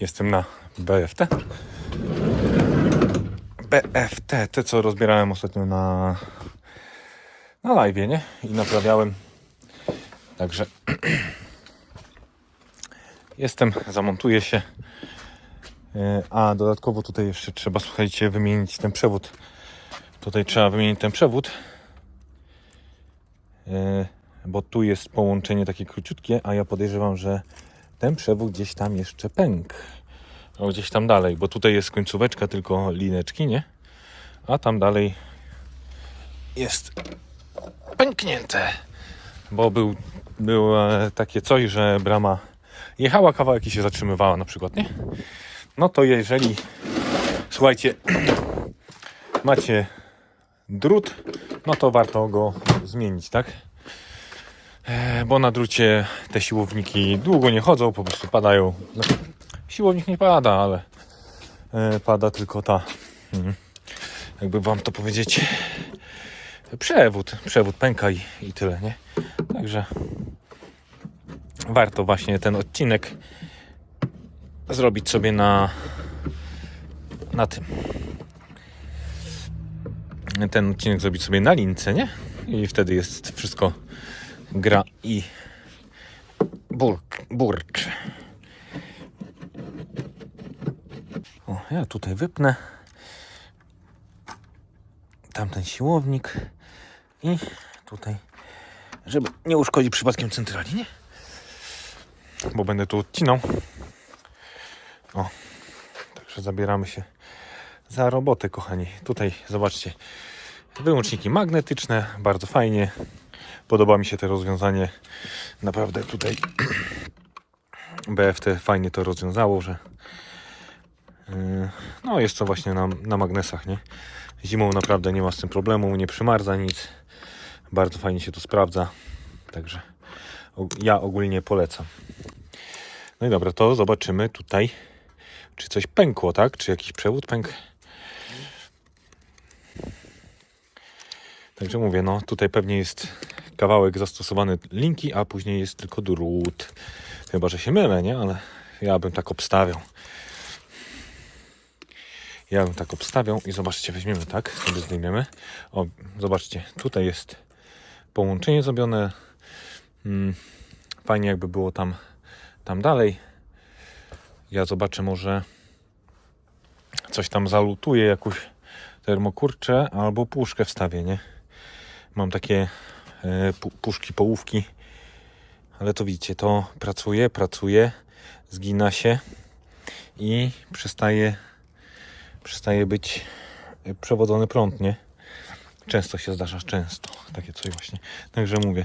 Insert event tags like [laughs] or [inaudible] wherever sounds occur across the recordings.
Jestem na BFT. BFT, te co rozbierałem ostatnio na, na live, nie? I naprawiałem. Także [clears throat] jestem, zamontuję się. E, A dodatkowo tutaj jeszcze trzeba, słuchajcie, wymienić ten przewód. Tutaj trzeba wymienić ten przewód. E, Bo tu jest połączenie takie króciutkie, a ja podejrzewam, że ten przewód gdzieś tam jeszcze pękł. O, gdzieś tam dalej, bo tutaj jest końcóweczka tylko lineczki, nie? A tam dalej jest pęknięte. Bo był, było e, takie coś, że brama jechała kawałek i się zatrzymywała na przykład, nie? No to jeżeli, słuchajcie, [clears throat] macie drut, no to warto go zmienić, tak? E, Bo na drucie te siłowniki długo nie chodzą, po prostu padają. Znaczy, siłownik nie pada, ale e, pada tylko ta, mm, jakby wam to powiedzieć, przewód. Przewód pęka i, i tyle, nie? Także warto właśnie ten odcinek zrobić sobie na na tym. Ten odcinek zrobić sobie na lince, nie? I wtedy jest wszystko gra i burk, burcz. O, ja tutaj wypnę tamten siłownik i tutaj, żeby nie uszkodzić przypadkiem centrali, nie? Bo będę tu odcinał. O, także zabieramy się za robotę, kochani. Tutaj zobaczcie, wyłączniki magnetyczne, bardzo fajnie. Podoba mi się to rozwiązanie. Naprawdę tutaj [clears throat] BFT fajnie to rozwiązało, że yy, no jest to właśnie na, na magnesach, nie? Zimą naprawdę nie ma z tym problemu, nie przymarza nic. Bardzo fajnie się to sprawdza. Także ja ogólnie polecam. No i dobra, to zobaczymy tutaj, czy coś pękło, tak? Czy jakiś przewód pękł. Także mówię, no tutaj pewnie jest kawałek zastosowany linki, a później jest tylko drut. Chyba, że się mylę, nie? Ale ja bym tak obstawiał. Ja bym tak obstawiał i zobaczcie, weźmiemy tak, sobie zdejmiemy. O, zobaczcie, tutaj jest połączenie zrobione. Mm, fajnie jakby było tam, tam dalej. Ja zobaczę może coś tam zalutuję, jakąś termokurczę albo puszkę wstawię, nie? Mam takie e, pu- puszki, połówki, ale to widzicie, to pracuje, pracuje, zgina się i przestaje, przestaje być przewodzony prąd, nie? Często się zdarza, często takie coś właśnie. Także mówię,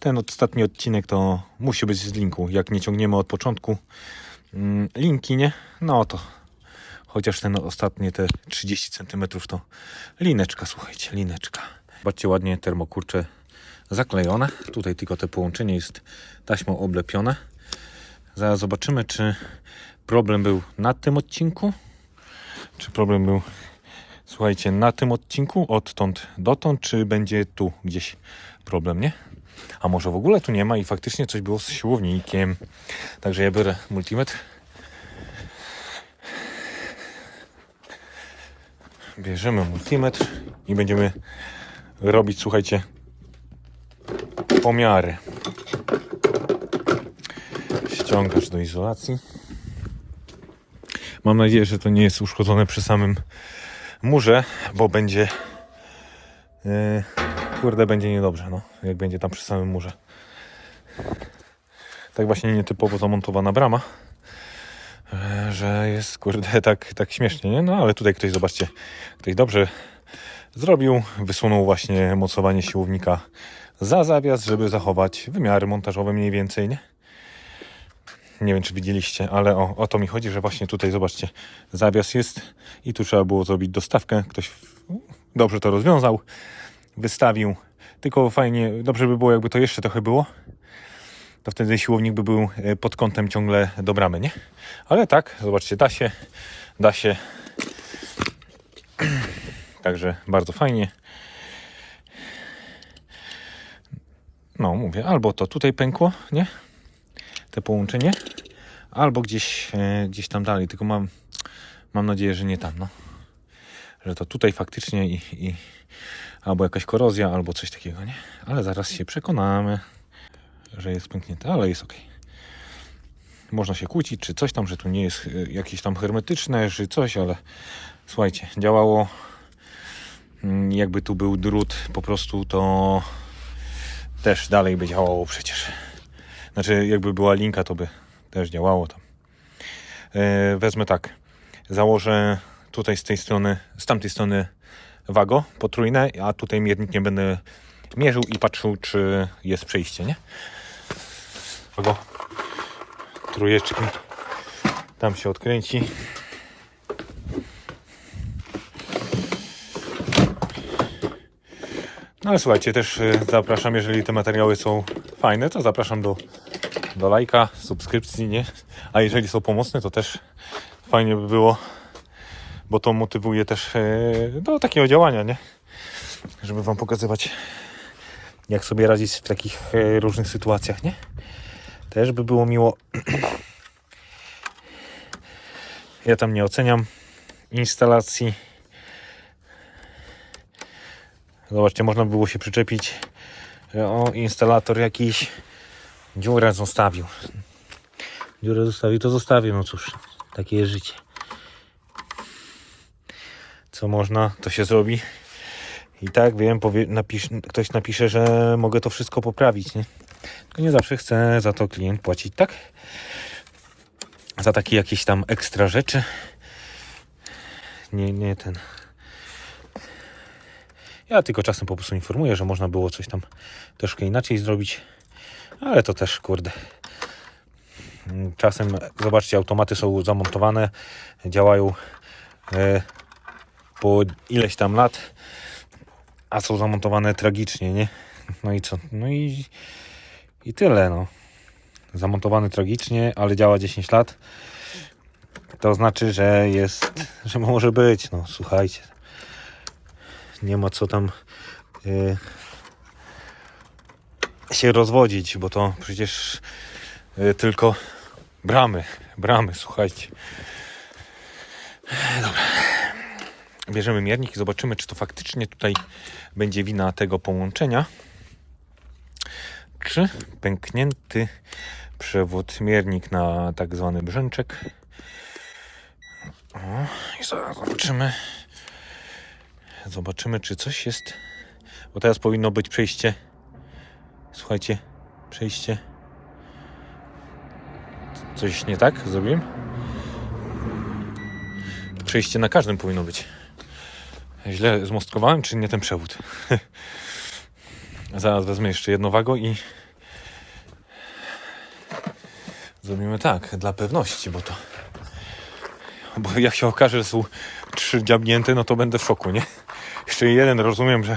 ten ostatni odcinek to musi być z linku. Jak nie ciągniemy od początku linki, nie? No to chociaż ten ostatni, te 30 cm to lineczka, słuchajcie, lineczka. Zobaczcie, ładnie termokurcze zaklejone. Tutaj tylko te połączenie jest taśmą oblepione. Zaraz zobaczymy, czy problem był na tym odcinku, czy problem był, słuchajcie, na tym odcinku, odtąd dotąd, czy będzie tu gdzieś problem, nie? A może w ogóle tu nie ma i faktycznie coś było z siłownikiem. Także ja biorę multimetr. Bierzemy multimetr i będziemy robić, słuchajcie, pomiary. Ściągasz do izolacji. Mam nadzieję, że to nie jest uszkodzone przy samym murze, bo będzie yy, kurde, będzie niedobrze, no, jak będzie tam przy samym murze. Tak właśnie nietypowo zamontowana brama, że jest kurde tak, tak śmiesznie, nie? No ale tutaj ktoś, zobaczcie, ktoś dobrze zrobił, wysunął właśnie mocowanie siłownika za zawias, żeby zachować wymiary montażowe mniej więcej, nie? Nie wiem, czy widzieliście, ale o, o to mi chodzi, że właśnie tutaj, zobaczcie, zawias jest i tu trzeba było zrobić dostawkę. Ktoś dobrze to rozwiązał, wystawił. Tylko fajnie, dobrze by było, jakby to jeszcze trochę było. To wtedy siłownik by był e, pod kątem ciągle do bramy, nie? Ale tak, zobaczcie, da się. da się. [clears throat] Także bardzo fajnie. No, mówię, albo to tutaj pękło, nie? Te połączenie, albo gdzieś, e, gdzieś tam dalej. Tylko mam, mam nadzieję, że nie tam, no. Że to tutaj faktycznie i, i albo jakaś korozja, albo coś takiego, nie? Ale zaraz się przekonamy, że jest pęknięte, ale jest ok. Można się kłócić, czy coś tam, że tu nie jest e, jakieś tam hermetyczne, czy coś, ale słuchajcie, działało. Mm, Jakby tu był drut, po prostu to też dalej by działało przecież. Znaczy, jakby była linka, to by też działało tam. E, wezmę tak. Założę tutaj z tej strony, z tamtej strony wago potrójne, a tutaj miernikiem będę mierzył i patrzył, czy jest przejście, nie? Wago trójeczki. Tam się odkręci. No ale słuchajcie, też e, zapraszam, jeżeli te materiały są fajne, to zapraszam do, do lajka, subskrypcji, nie? A jeżeli są pomocne, to też fajnie by było, bo to motywuje też e, do takiego działania, nie? Żeby Wam pokazywać, jak sobie radzić w takich e, różnych sytuacjach, nie? Też by było miło. Ja tam nie oceniam instalacji. Zobaczcie, można było się przyczepić. O, instalator jakiś dziurę zostawił. Dziurę zostawił, to zostawił. No cóż, takie jest życie. Co można, to się zrobi. I tak wiem, powie, ktoś napisze, że mogę to wszystko poprawić, nie? Tylko nie zawsze chce za to klient płacić, tak? Za takie jakieś tam ekstra rzeczy. Nie, nie ten. Ja tylko czasem po prostu informuję, że można było coś tam troszkę inaczej zrobić, ale to też kurde. Czasem, zobaczcie, automaty są zamontowane, działają e, po ileś tam lat, a są zamontowane tragicznie, nie? No i co? No i, i tyle, no. Zamontowany tragicznie, ale działa 10 lat. To znaczy, że jest, że może być, no słuchajcie nie ma co tam y, się rozwodzić, bo to przecież y, tylko bramy, bramy, słuchajcie. Dobra. Bierzemy miernik i zobaczymy, czy to faktycznie tutaj będzie wina tego połączenia, czy pęknięty przewód miernik na tak zwany brzęczek. O, I zobaczymy. Zobaczymy, czy coś jest. Bo teraz powinno być przejście. Słuchajcie, przejście. Coś nie tak zrobiłem? Przejście na każdym powinno być. Źle zmostkowałem, czy nie ten przewód? [laughs] Zaraz wezmę jeszcze jedno wago i zrobimy tak, dla pewności, bo to. Bo jak się okaże, że są trzy dziabnięte, no to będę w szoku, nie? Jeszcze jeden, rozumiem, że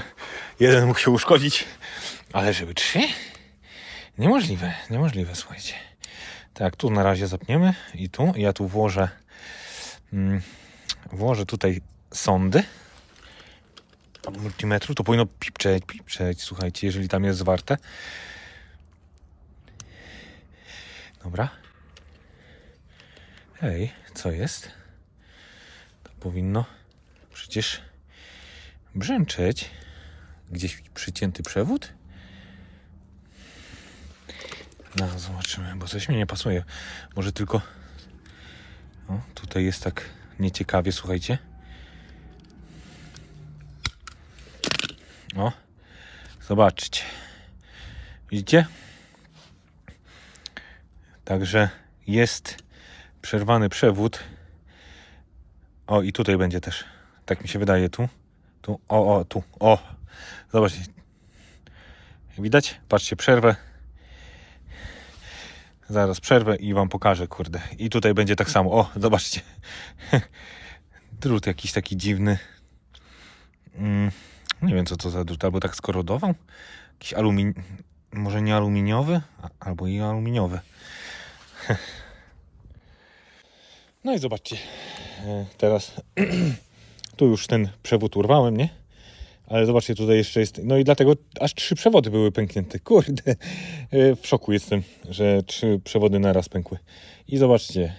jeden mógł się uszkodzić, ale żeby trzy? Niemożliwe, niemożliwe, słuchajcie. Tak, tu na razie zapniemy i tu. Ja tu włożę, mm, włożę tutaj sondy multimetru. To powinno pipczeć, pipczeć, słuchajcie, jeżeli tam jest zwarte. Dobra. Hej, co jest? To powinno przecież brzęczeć. Gdzieś przycięty przewód? No, zobaczymy, bo coś mi nie pasuje. Może tylko. O, tutaj jest tak nieciekawie, słuchajcie. O, zobaczcie. Widzicie? Także jest przerwany przewód. O, i tutaj będzie też. Tak mi się wydaje tu. Tu, o, o, tu, o. Zobaczcie. Widać? Patrzcie, przerwę. Zaraz przerwę i wam pokażę, kurde. I tutaj będzie tak samo. O, zobaczcie. [laughs] Drut jakiś taki dziwny. Mm, nie wiem, co to za drut. Albo tak skorodował? Jakiś alumin... Może nie aluminiowy? Albo i aluminiowy. [laughs] No i zobaczcie. E, Teraz [clears throat] tu już ten przewód urwałem, nie? Ale zobaczcie, tutaj jeszcze jest. No i dlatego aż trzy przewody były pęknięte. [laughs] Kurde, e, w szoku jestem, że trzy przewody naraz pękły. I zobaczcie,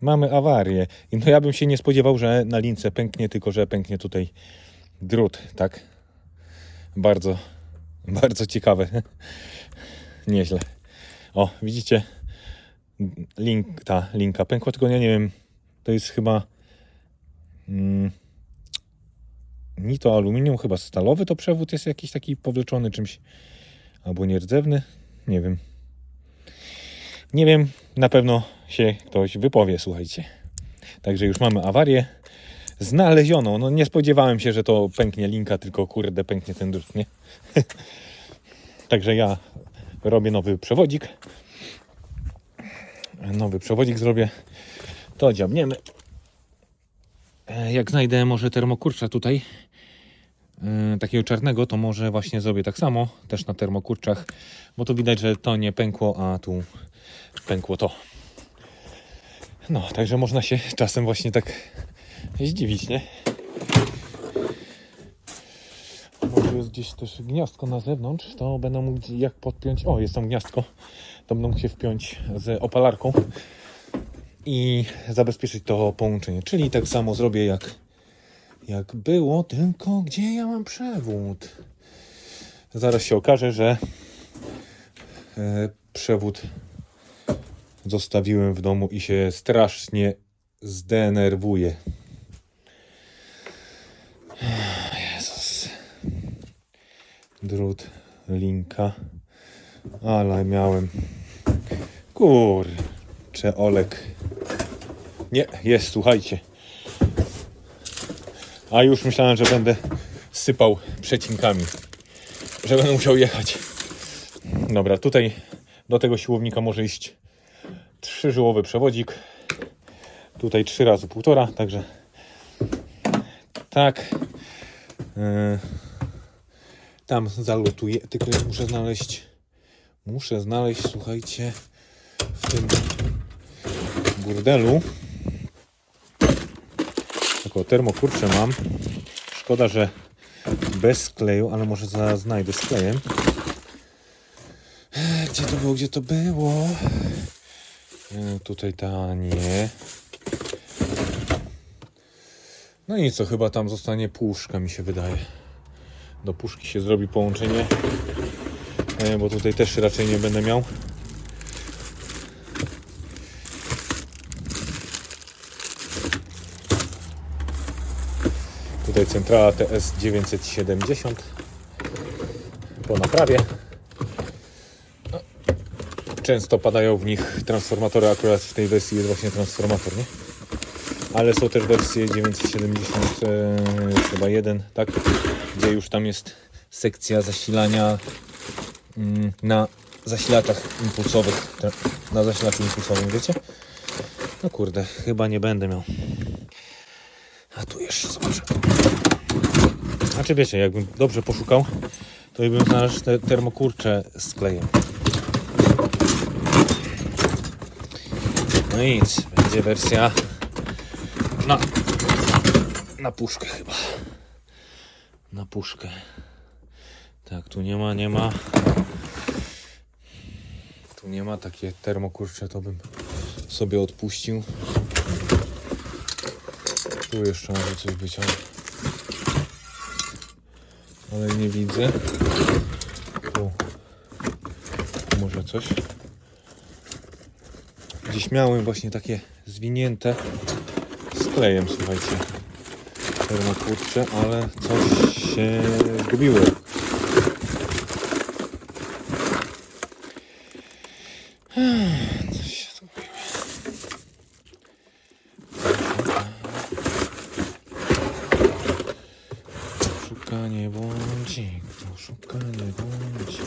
mamy awarię. No ja bym się nie spodziewał, że na lince pęknie, tylko że pęknie tutaj drut, tak? Bardzo, bardzo ciekawe. [laughs] Nieźle. O, widzicie? Link, ta linka pękła, tylko ja nie wiem, to jest chyba mm, ni to aluminium, chyba stalowy to przewód jest jakiś taki powleczony czymś, albo nierdzewny, nie wiem. Nie wiem, na pewno się ktoś wypowie, słuchajcie. Także już mamy awarię znalezioną. No nie spodziewałem się, że to pęknie linka, tylko kurde pęknie ten drut, nie? [laughs] Także ja robię nowy przewodzik. Nowy przewodzik zrobię. To dziabniemy. E, Jak znajdę może termokurcza tutaj, e, takiego czarnego, to może właśnie zrobię tak samo, też na termokurczach, bo tu widać, że to nie pękło, a tu pękło to. No, także można się czasem właśnie tak zdziwić, nie? Może jest gdzieś też gniazdko na zewnątrz, to będą mógł jak podpiąć. O, jest tam gniazdko. To będą mógł się wpiąć z opalarką i zabezpieczyć to połączenie. Czyli tak samo zrobię jak, jak było, tylko gdzie ja mam przewód? Zaraz się okaże, że e, przewód zostawiłem w domu i się strasznie zdenerwuję. Drut, linka. Ale miałem. Kurczę, Olek. Nie, jest, słuchajcie. A już myślałem, że będę sypał przecinkami. Że będę musiał jechać. Dobra, tutaj do tego siłownika może iść trzyżyłowy przewodzik. Tutaj trzy razy półtora, także tak. Yy, tam zalutuję, tylko muszę znaleźć, muszę znaleźć, słuchajcie, w tym burdelu. Tylko termokurcze mam. Szkoda, że bez skleju, ale może za, znajdę z klejem. Gdzie to było, gdzie to było? E, Tutaj ta nie. No i co, chyba tam zostanie puszka, mi się wydaje. Do puszki się zrobi połączenie, e, bo tutaj też raczej nie będę miał. Tutaj centrala TS 970 po naprawie. Często padają w nich transformatory, akurat w tej wersji jest właśnie transformator, nie? Ale są też wersje 970 e, chyba 1, tak? Gdzie już tam jest sekcja zasilania mm, na zasilaczach impulsowych, na zasilaczu impulsowym, wiecie? No kurde, chyba nie będę miał. A tu jeszcze zobaczę. Znaczy wiecie, jakbym dobrze poszukał, to bym znalazł te termokurcze z klejem. No i nic, będzie wersja na, na puszkę chyba. Na puszkę. Tak, tu nie ma, nie ma. Tu nie ma takie termokurcze, to bym sobie odpuścił. Tu jeszcze może coś być, ale, ale nie widzę. Tu, może coś. Gdzieś miałem właśnie takie zwinięte z klejem, słuchajcie. Termokurcze, ale coś się zgubiło. Coś się zgubiło. Szukanie błądzi, szukanie błądzi.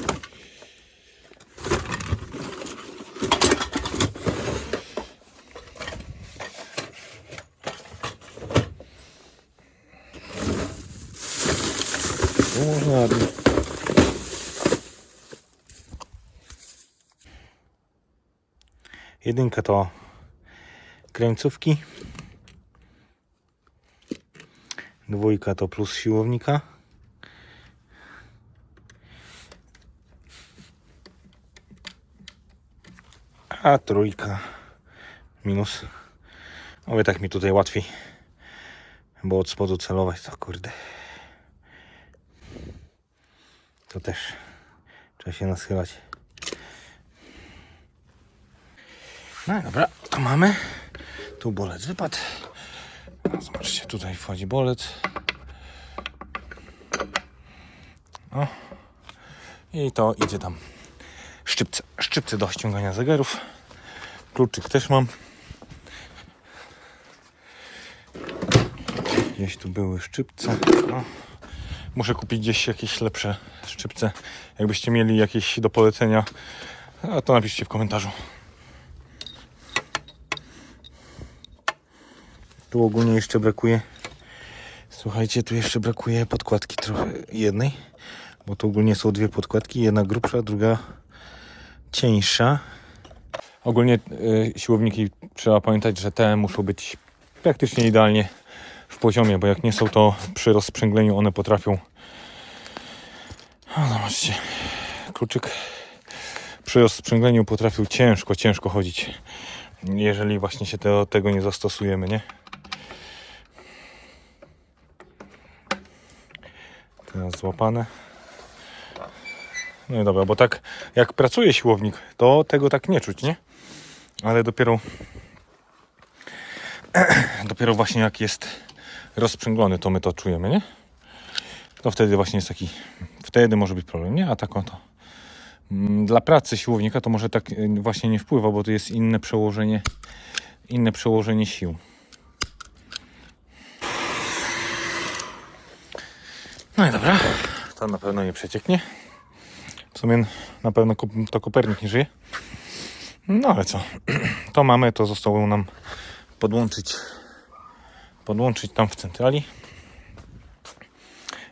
Tu można ładnie. Jedynka to krańcówki. Dwójka to plus siłownika. A trójka minus. Mówię tak mi tutaj łatwiej. Bo od spodu celować to kurde. To też trzeba się naschylać. No dobra, to mamy. Tu bolec wypadł. Zobaczcie, tutaj wchodzi bolec. O. I to idzie tam. Szczypce, szczypce do ściągania zegarów. Kluczyk też mam. Gdzieś tu były szczypce. O. Muszę kupić gdzieś jakieś lepsze szczypce. Jakbyście mieli jakieś do polecenia, to napiszcie w komentarzu. Tu ogólnie jeszcze brakuje. Słuchajcie, tu jeszcze brakuje podkładki trochę jednej, bo tu ogólnie są dwie podkładki, jedna grubsza, druga cieńsza. Ogólnie y, siłowniki trzeba pamiętać, że te muszą być praktycznie idealnie w poziomie, bo jak nie są, to przy rozsprzęgleniu one potrafią. O, zobaczcie, kluczyk przy rozsprzęgleniu potrafił ciężko, ciężko chodzić, jeżeli właśnie się do tego nie zastosujemy, nie? Złapane. No i dobra, bo tak jak pracuje siłownik, to tego tak nie czuć, nie? Ale dopiero [clears throat] dopiero właśnie jak jest rozprzęglony, to my to czujemy, nie? To wtedy właśnie jest taki, wtedy może być problem, nie? A tak oto. Mm, Dla pracy siłownika to może tak y, właśnie nie wpływa, bo to jest inne przełożenie, inne przełożenie sił. No i dobra, to na pewno nie przecieknie. W sumie na pewno to Kopernik nie żyje. No ale co, [clears throat] to mamy, to zostało nam podłączyć, podłączyć tam w centrali.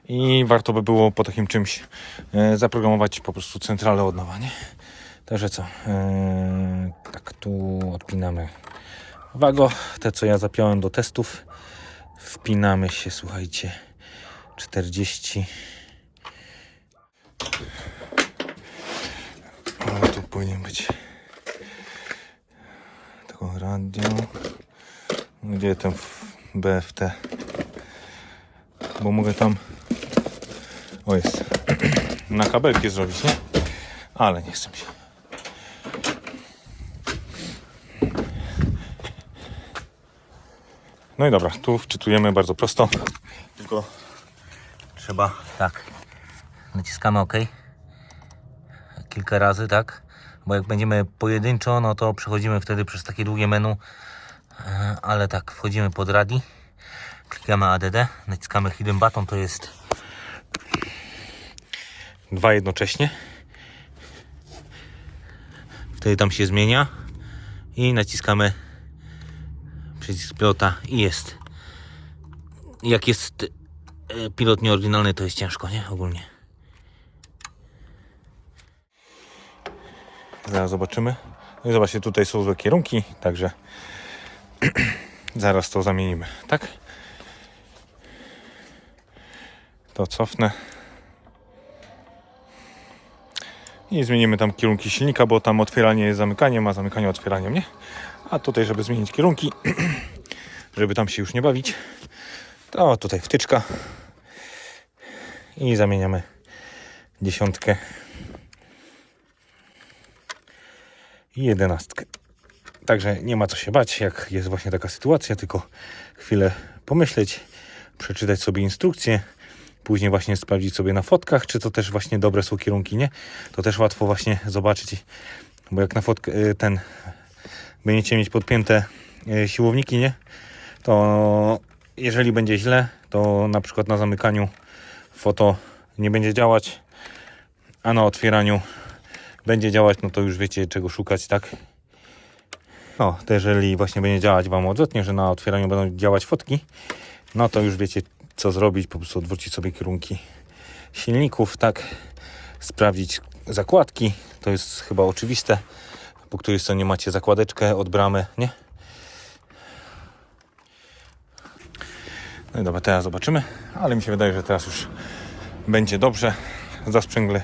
I warto by było po takim czymś e, zaprogramować po prostu centralę od nowa, nie? Także co, e, tak tu odpinamy wago, te co ja zapiąłem do testów. Wpinamy się, słuchajcie, 40 ale tu powinien być tylko radio. Gdzie ten BFT bo mogę tam o jest. [clears throat] Na kabelki zrobić, nie? ale nie chcę się. No i dobra, tu wczytujemy bardzo prosto. Tylko Trzeba tak. Naciskamy OK. Kilka razy, tak? Bo jak będziemy pojedynczo, no to przechodzimy wtedy przez takie długie menu. E, Ale tak, wchodzimy pod radi. Klikamy ADD, naciskamy Hidden Button, to jest dwa jednocześnie wtedy tam się zmienia i naciskamy przycisk pilota i jest. Jak jest pilot nieoryginalny, to jest ciężko, nie? Ogólnie. Zaraz zobaczymy. No i zobaczcie, tutaj są złe kierunki, także [clears throat] zaraz to zamienimy, tak? To cofnę. I zmienimy tam kierunki silnika, bo tam otwieranie jest zamykaniem, a zamykanie otwieraniem, nie? A tutaj, żeby zmienić kierunki, [clears throat] żeby tam się już nie bawić, to tutaj wtyczka i zamieniamy dziesiątkę i jedenastkę. Także nie ma co się bać, jak jest właśnie taka sytuacja, tylko chwilę pomyśleć, przeczytać sobie instrukcję, później właśnie sprawdzić sobie na fotkach, czy to też właśnie dobre są kierunki, nie? To też łatwo właśnie zobaczyć, bo jak na fotkę y, ten będziecie mieć podpięte y, siłowniki, nie? To jeżeli będzie źle, to na przykład na zamykaniu foto nie będzie działać, a na otwieraniu będzie działać, no to już wiecie czego szukać, tak? No, to jeżeli właśnie będzie działać Wam odwrotnie, że na otwieraniu będą działać fotki, no to już wiecie co zrobić, po prostu odwrócić sobie kierunki silników, tak? Sprawdzić zakładki, to jest chyba oczywiste, po której stronie macie zakładeczkę od bramy, nie? No i dobra, teraz zobaczymy, ale mi się wydaje, że teraz już będzie dobrze. Zasprzęgle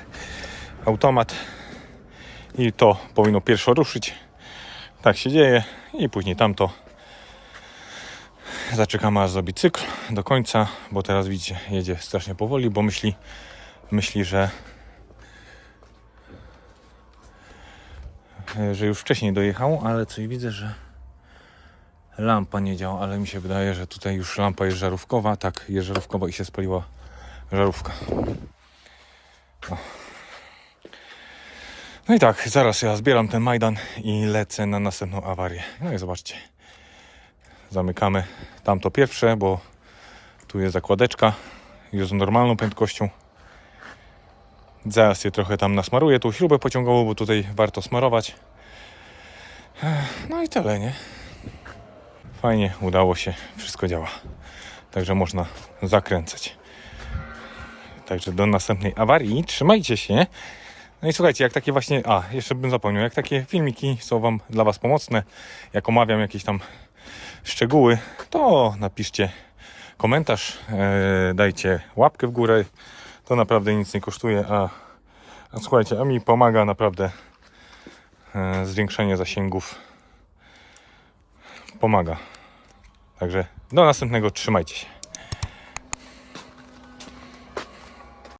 automat i to powinno pierwsze ruszyć. Tak się dzieje i później tamto. Zaczekamy aż zrobi cykl do końca, bo teraz widzicie, jedzie strasznie powoli, bo myśli, myśli, że że już wcześniej dojechał, ale coś widzę, że lampa nie działa, ale mi się wydaje, że tutaj już lampa jest żarówkowa. Tak, jest żarówkowa i się spaliła żarówka. O. No i tak, zaraz ja zbieram ten Majdan i lecę na następną awarię. No i zobaczcie. Zamykamy tamto pierwsze, bo tu jest zakładeczka. Jest normalną prędkością. Zaraz je trochę tam nasmaruję, tą śrubę pociągową, bo tutaj warto smarować. No i tyle, nie? Fajnie, udało się, wszystko działa. Także można zakręcać. Także do następnej awarii, trzymajcie się. No i słuchajcie, jak takie właśnie, a jeszcze bym zapomniał, jak takie filmiki są wam dla was pomocne, jak omawiam jakieś tam szczegóły, to napiszcie komentarz, e, dajcie łapkę w górę. To naprawdę nic nie kosztuje, a, a słuchajcie, a mi pomaga naprawdę e, zwiększenie zasięgów. Pomaga. Także do następnego, trzymajcie się.